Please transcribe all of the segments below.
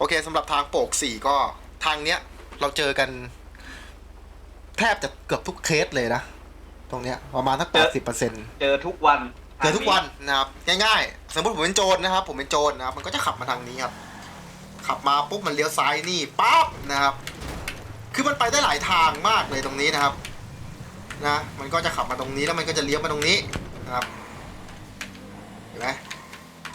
โอเคสำหรับทางโปกสี่ก็ทางเนี้ยเราเจอกัน แทบจะเกือบทุกเคสเลยนะ ตรงเนี้ยประมาณสักแปดสิบเปอร์เซ็นต์เจอทุกวันเจอทุกวันนะครับง่ายๆ สมมติผมเป็นโจรนะครับ ผมเป็นโจรนะครับ มันก็จะขับมาทางนี้ครับ ขับมาปุ๊บมันเลี้ยวซ้ายนี่ปั๊บนะครับ คือมันไปได้หลายทางมากเลยตรงนี้นะครับ นะมันก็จะขับมาตรงนี้แล้วมันก็จะเลี้ยวมาตรงนี้นะครับเห็นไหม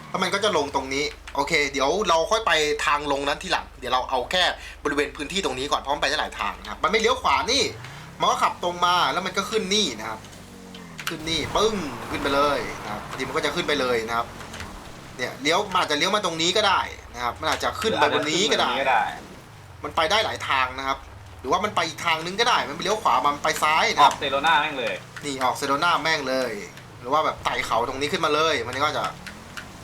แล้วมันก็จะลงตรงนี้ โอเค เดี๋ยวเราค่อยไปทางลงนั้นทีหลัง เดี๋ยวเราเอาแค่บริเวณพื้นที่ตรงนี้ก่อนเพราะมันไปได้หลายทางนะครับ มันไม่เลี้ยวขวานี่ มันก็ขับตรงมาแล้วมันก็ขึ้นนี่นะครับ ขึ้นนี่ปึ้งขึ้นไปเลยนะครับบางทีมันก็จะขึ้นไปเลยนะครับ เนี่ยเลี้ยวมันอาจจะเลี้ยวมาตรงนี้ก็ได้นะครับ มันอาจจะขึ้นไปบนนี้ก็ได้ก็ได้มันไปได้หลายทางนะครับ หรือว่ามันไปอีกทางนึงก็ได้ มันไปเลี้ยวขวามันไปซ้ายอนะคอรักบเซโรนาแม่งเลย นี่ออกเซโดนาแม่งเลย หรือว่าแบบไต่เขาตรงนี้ขึ้นมาเลย มันก็จะ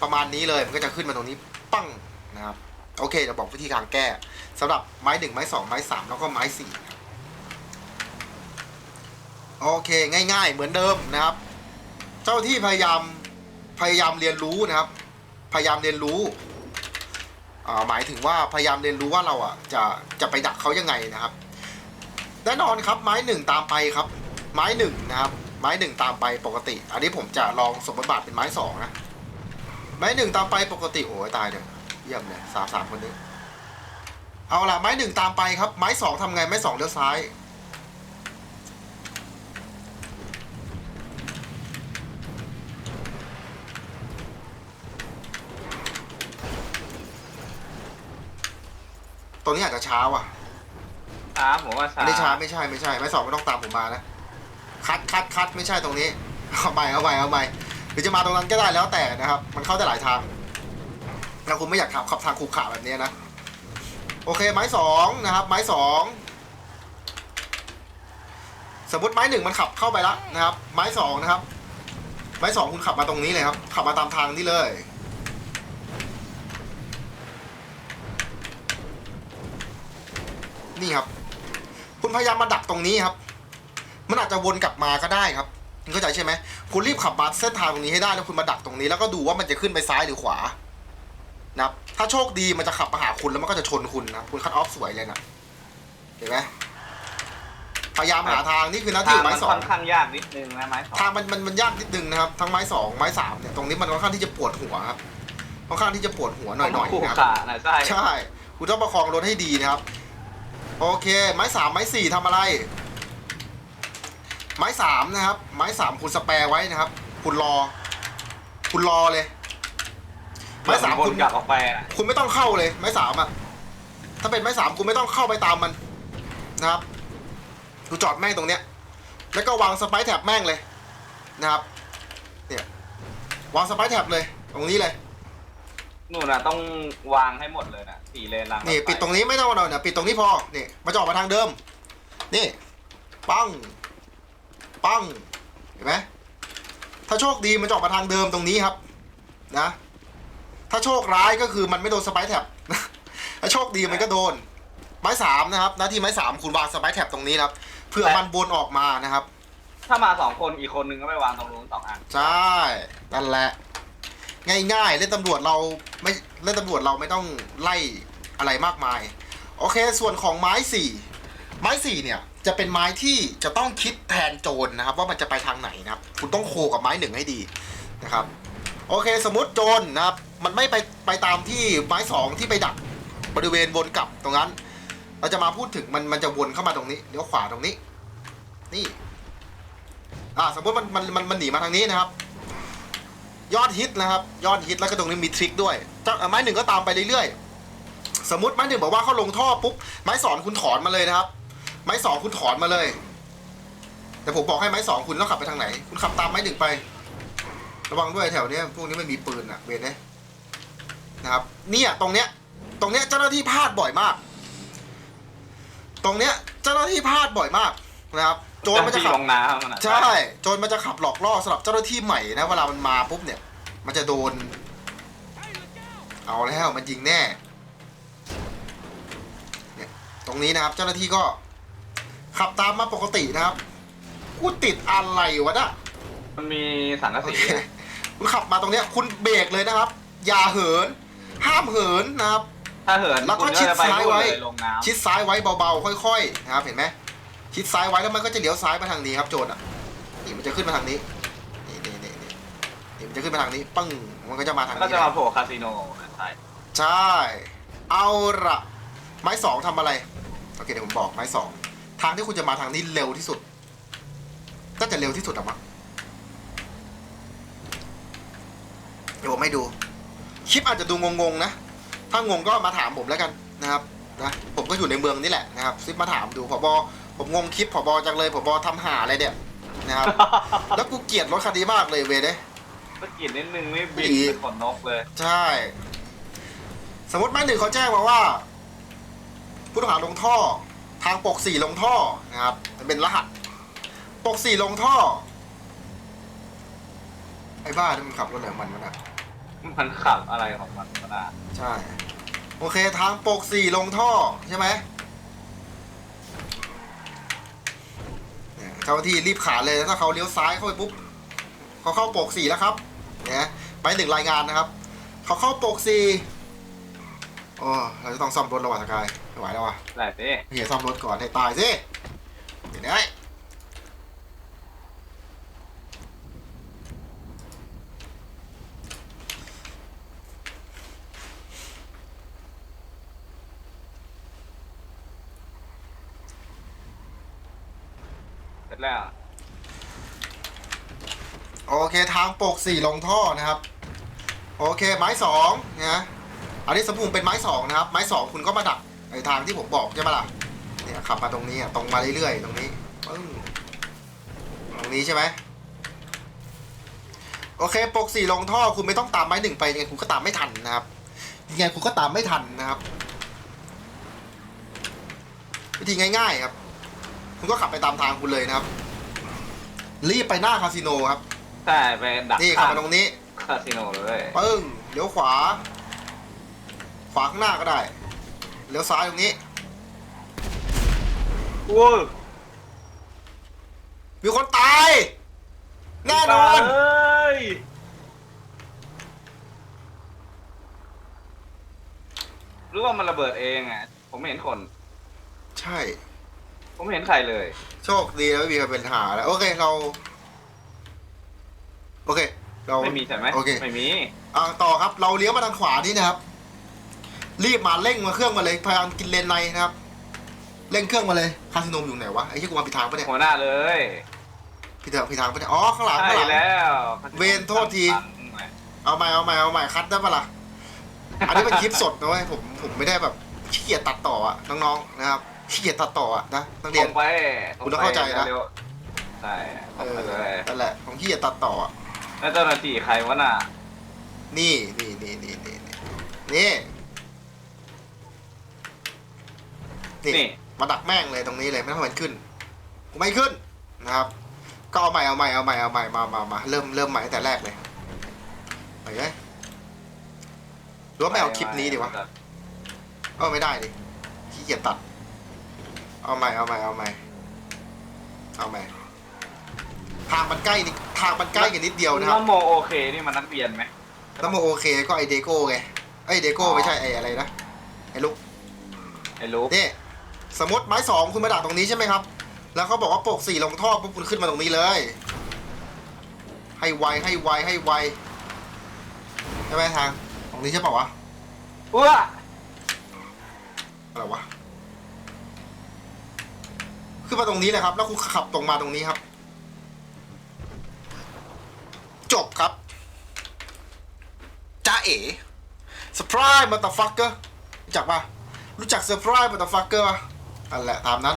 ประมาณนี้เลยมันก็จะขึ้นมาตรงนี้ ปังนะครับโอเคจะบอกวิธีการแก้สำหรับไม้หนึ่งไม้สองไม้สามแล้วก็ไม้สี่โอเคง่าย ๆ เหมือนเดิมนะครับ เจ้าที่พยายามพยายามเรียนรู้นะครับ พยายามเรียนรู้หมายถึงว่าพยายามเรียนรู้ว่าเราอะจะจะไปดักเขายังไงนะครับแน่นอนครับไม้หนึ่งตามไปครับ ไม้หนึ่งนะครับ ไม้หนึ่งตามไปปกติ อันนี้ผมจะลองสมบทบาทเป็นไม้สองนะ ไม้หนึ่งตามไปปกติโอ้ยตายเลยเยี่ยมเลยสามสามคนนี้เอาล่ะไม้หนึ่งตามไปครับ ไม้สองทำไงไม้สองเลี้ยวซ้ายตรงนี้อาจจะช้าว่ะช้าผมว่าช้าไม่ช้าไม่ใช่ไม่ใช่ไม้สองไม่ต้องตามผมมานะคัดคัดคัดไม่ใช่ตรงนี้เอาไปเอาไปเอาไป หรือจะมาตรงนั้นก็ได้แล้วแต่นะครับ มันเข้าได้หลายทางถ้าคุณไม่อยากขับขับทางขรุขระแบบนี้นะ โอเคไม้สองนะครับ ไม้สองสมมติไม้หนึ่งมันขับเข้าไปแล้วนะครับ ไม้สองนะครับ ไม้สองคุณขับมาตรงนี้เลยครับ ขับมาตามทางนี้เลยนี่ครับ คุณพยายามมาดักตรงนี้ครับ มันอาจจะวนกลับมาก็ได้ครับ เข้าใจใช่ไหมคุณรีบขับมาเส้นทางตรงนี้ให้ได้แล้วคุณมาดักตรงนี้แล้วก็ดูว่ามันจะขึ้นไปซ้ายหรือขวานะครับถ้าโชคดีมันจะขับมาหาคุณแล้วมันก็จะชนคุณนะคุณคัดออฟสวยเลยนะเห็นไหมพยายามหาทางนี่คือหน้าที่ทางไม้มันสอค่งอนข้างยากนิดนึงนะไม้สองทางมันมันมันยากนิดนึงนะครับ ทั้งไม้สองไม้สามเนี่ยตรงนี้มันค่อนข้างที่จะปวดหัวครับค่อนข้างที่จะปวดหัวหน่อยหน่อยคู่นะครับ ขานะใช่ ใช่ คุณต้องประคองรถให้ดีนะครับ โอเค ไม้สามไม้สี่ทำอะไร ไม้สามนะครับ ไม้สามคุณสแปรไว้นะครับ คุณรอ คุณรอเลย ไม้สามวคุนณกลับออกไปอะคุณไม่ต้องเข้าเลย ไม้สามอะ ถ้าเป็นไม้สามคุณไม่ต้องเข้าไปตามมันนะครับคุณจอดแม่งตรงเนี้ย แล้วก็วางสไปร์แท็บแม่งเลยนะครับ เนี่ยวางสไปร์แท็บเลย ตรงนี้เลยนู่นนะต้องวางให้หมดเลยนะสี่เลนรางนี่รถไฟปิดตรงนี้ไม่ต้องเอาเนี่ยปิดตรงนี้พอนี่มาจะออกมาทางเดิม นี่ปัง ปังเห็นไหมถ้าโชคดีมันจะออกมาทางเดิมตรงนี้ครับนะ ถ้าโชคร้ายก็คือมันไม่โดนสไปร์แท็บถ้าโชคดีมันก็โดน ไม้สามนะครับหน้าที่ไม้สามคุณวางสไปร์แท็บตรงนี้นะครับเพื่อมันบนออกมานะครับ ถ้ามาสองคนอีกคนนึงก็ไปวางตรงนู้นสองอันใช่นั่นแหละ ง่ายๆเล่นตำรวจเราไม่เล่นตำรวจเราไม่ต้องไล่อะไรมากมาย โอเค ส่วนของไม้สี่ไม้สี่เนี่ย จะเป็นไม้ที่จะต้องคิดแทนโจรนะครับ ว่ามันจะไปทางไหนนะครับ คุณต้องโคกับไม้หนึ่งให้ดีนะครับ โอเคสมมติโจรนะครับ มันไม่ไปไปตามที่ไม้สองที่ไปดักบริเวณวนกลับตรงนั้น เราจะมาพูดถึงมันมันจะวนเข้ามาตรงนี้เลี้ยวขวาตรงนี้ นี่อ่าสมมติมันมันมันมันหนีมาทางนี้นะครับ ยอดฮิตนะครับ ยอดฮิตแล้วก็ตรงนี้มีทริคด้วยเจ้าไม้หนึ่งก็ตามไปเรื่อยๆ สมมติไม้หนึ่งบอกว่าเขาลงท่อปุ๊บไม้สองคุณถอนมาเลยนะครับ ไม้สองคุณถอนมาเลย แต่ผมบอกให้ไม้สองคุณต้องขับไปทางไหน คุณขับตามไม้หนึ่งไป ระวังด้วยแถวเนี้ยพวกนี้ไม่มีปืนอะเวนเนี่ยนะครับเนี่ยตรงเนี้ย ตรงเนี้ยเจ้าหน้าที่พลาดบ่อยมาก ตรงเนี้ยเจ้าหน้าที่พลาดบ่อยมากนะครับ โจรมันจะที่ขับลงน้ำมันอะใช่ โจรมันจะขับหลอกล่อสำหรับเจ้าหน้าที่ใหม่นะเวลามันมาปุ๊บเนี่ย มันจะโดน เอาแล้วมันยิงแน่ เนี่ยตรงนี้นะครับเจ้าหน้าที่ก็ ขับตามมาปกตินะครับ กูติดอะไรวะน่ะมันมีสังกะโอสีเคคุณขับมาตรงเนี้ย คุณเบรกเลยนะครับ อย่าเหิน ห้ามเหินนะครับ ถ้าเหินแล้วก็คุณชิดจะไปซ้ายนู่นไว้เลยลงน้ำชิดซ้ายไว้เบาๆ ค่อยๆ นะครับ เห็นไหมชิดซ้ายไว้แล้วมันก็จะเลี้ยวซ้ายมาทางนี้ครับโจรอะ นี่มันจะขึ้นมาทางนี้ นี่นี่นี่นี่นี่มันจะขึ้นมาทางนี้ ปึ้ง มันก็จะมาทางก็นี้จะนะมาโผล่คาสิโนใช่ใช่ เอาละไม้สองทำอะไร โอเคเดี๋ยวผมบอกไม้สอง ทางที่คุณจะมาทางนี้เร็วที่สุด ก็จะเร็วที่สุดอะมั้งเดี๋ยวผมให้ดู คลิปอาจจะดูงงๆนะ ถ้างงก็มาถามผมแล้วกันนะครับนะผมก็อยู่ในเมืองนี่แหละนะครับซิปมาถามดูผบผมงงคลิปผบจังเลยผบทำหาอะไรเนี่ยนะครับ แล้วกูเกลียดรถคันนี้มากเลยเวยเด้สะกิดนิดนึงนี่บินอีเป็นขนนกเลย ใช่ สมมติแม่หนึ่งเขาแจ้งมาว่า ผู้ต้องหาลงท่อ ทางปกสี่ลงท่อนะครับมันเป็นรหัส ปกสี่ลงท่อ ไอ้บ้าที่มันขับรถอะไรของมันมันอะมันขับอะไรของมันก็ได้ใช่ โอเคทางปกสี่ลงท่อใช่ไหมเนี่ยเจ้าหน้าที่รีบขานเลยถ้าเขาเลี้ยวซ้ายเข้าไปปุ๊บเขาเข้าปกสี่แล้วครับเนี่ยไปหนึ่งรายงานนะครับ เขาเข้าปกสี่โอ้เราจะต้องซ่อมรถแล้วว่ะสกาย ไม่ไหวแล้วว่ะได้สิเฮียซ่อมรถก่อนให้ตายสิเดี๋ยวได้เสร็จแล้ว โอเคทางปกสี่ลงท่อนะครับ โอเคไม้สองนะอันนี้สมมุติเป็นไม้สองนะครับ ไม้สองคุณก็มาดัก ไอทางที่ผมบอกใช่ไหมล่ะเนี่ยขับมาตรงนี้อะตรงมาเรื่อยๆตรงนี้ปึ้งตรงนี้ใช่ไหมโอเคปกสี่ลงท่อคุณไม่ต้องตามไม้หนึ่งไปยังไงคุณก็ตามไม่ทันนะครับยังไงคุณก็ตามไม่ทันนะครับ วิธีง่ายๆครับ คุณก็ขับไปตามทางคุณเลยนะครับ รีบไปหน้าคาสิโนครับใช่ไปดักนี่ขับมาตรงนี้คาสิโนเลยปึ้งเลี้ยวขวา ขวาข้างหน้าก็ได้ เลี้ยวซ้ายตรงนี้ว้าวมีคนตาย แน่นอน เอ้ยหรือว่ามันระเบิดเองอะ ผมไม่เห็นคน ใช่ ผมไม่เห็นใครเลย โชคดีแล้วไม่มีใครเป็นหาแล้ว โอเคเรา โอเค เราไม่มีใช่ไหมโอเคไม่มี อ่าต่อครับ เราเลี้ยวมาทางขวานี่นะครับ รีบมาเร่งมาเครื่องมาเลยพยายามกินเลนในนะครับเร่งเครื่องมาเลยคาสิโนอยู่ไหนวะไอ้ที่กูมาผิดทางปะเนี่ยหัวหน้าเลยผิดทางผิดทางปะเนี่ยอ๋อข้างหลังใช่ข้างหลัง แล้วเวรโทษที เอาใหม่เอาใหม่เอาใหม่คัดได้ปะล่ะ อันนี้เป็นคลิปสดนะเว้ยผมผมไม่ได้แบบขี้เกียจตัดต่ออะน้องๆนะครับขี้เกียจตัดต่ออะนะนักตเรีรยนงไปคุณต้องเข้าใจนะเร็วใช่ตเอรงอไปเลยนั่นแหละผมขี้เกียจตัดต่ออะแล้วเจ้าหน้าที่ใครวะน่ะนี่นี่นี่นี่นี่นี่ นี่นี่ มาดักแม่งเลยตรงนี้เลยไม่ต้องให้มันขึ้นกูไม่ขึ้นนะครับ ก็เอาใหม่เอาใหม่เอาใหม่เอาใหม่มามามาเริ่มเริ่มใหม่ตั้งแต่แรกเลยไปเลยหรือว่าไม่เอาคลิปนี้ดีวะเออไม่ได้ดิขี้เกียจตัด เอาใหม่เอาใหม่เอาใหม่เอาใหม่ทางมันใกล้นิดทางมันใกล้กันนิดเดียวนะครับน้ำโมโอเคนี่มันนักเรียนไหมแล้วโมโอเคก็ไอเดโก้ไงไอเดโก้อ๋อไม่ใช่ไออะไรนะไอลูกไอ้ลูกนี่ สมมติไม้สองคุณมาดักตรงนี้ใช่ไหมครับ แล้วเขาบอกว่าปกสี่ลงท่อปุ๊บคุณขึ้นมาตรงนี้เลย ให้ไวให้ไวให้ไวใช่ไหมทางตรงนี้ใช่เปล่าวะอ้วอะไรวะขึ้นมาตรงนี้เลยครับ แล้วคุณขับตรงมาตรงนี้ครับ จบครับจ้าเอ๋ surprise motherfucker รู้จักปะรู้จัก surprise motherfucker ปะ นั่นแหละตามนั้น